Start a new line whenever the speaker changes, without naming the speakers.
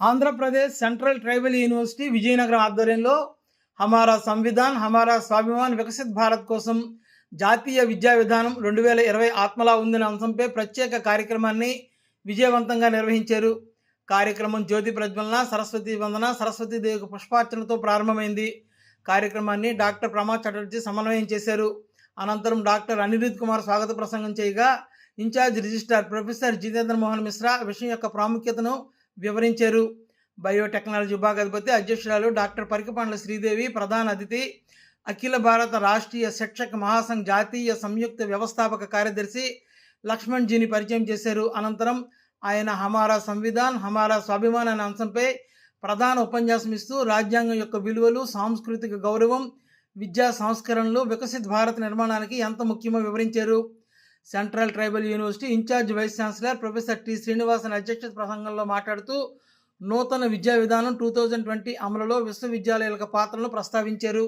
Andhra Pradesh central tribal university Vizianagaram ఆధ్వర్యంలో హమారా సంవిధాన్ హమారా స్వాభిమాన్ వికసిత్ భారత్ కోసం జాతీయ విద్యా విధానం రెండు వేల ఇరవై ఆత్మలా ఉందనే అంశంపై ప్రత్యేక కార్యక్రమాన్ని విజయవంతంగా నిర్వహించారు. కార్యక్రమం జ్యోతి ప్రజ్వలన సరస్వతి వందన సరస్వతీదేవికి పుష్పార్చనతో ప్రారంభమైంది. కార్యక్రమాన్ని డాక్టర్ ప్రమాద్ చటర్జీ సమన్వయం చేశారు. అనంతరం డాక్టర్ అనిరుద్ కుమార్ స్వాగత ప్రసంగం చేయగా in-charge registrar professor Jitendra Mohan Mishra విషయం యొక్క ప్రాముఖ్యతను వివరించారు. బయోటెక్నాలజీ విభాగాధిపతి అధ్యక్షురాలు డాక్టర్ పరికపండ్ల శ్రీదేవి ప్రధాన అతిథి అఖిల భారత రాష్ట్రీయ శిక్షక మహాసంఘ్ జాతీయ సంయుక్త వ్యవస్థాపక కార్యదర్శి లక్ష్మణ్ జీని పరిచయం చేశారు. అనంతరం ఆయన హమారా సంవిధాన్ హమారా స్వాభిమాన్ అనే అంశంపై ప్రధాన ఉపన్యాసం ఇస్తూ రాజ్యాంగం యొక్క విలువలు సాంస్కృతిక గౌరవం విద్యా సంస్కరణలు వికసిత్ భారత్ నిర్మాణానికి ఎంత ముఖ్యమో వివరించారు. Central tribal university in-charge vice chancellor professor T Srinivasan అధ్యక్షత ప్రసంగంలో మాట్లాడుతూ నూతన విద్యా విధానం టూ థౌజండ్ ట్వంటీ అమలులో విశ్వవిద్యాలయాల పాత్రను ప్రస్తావించారు.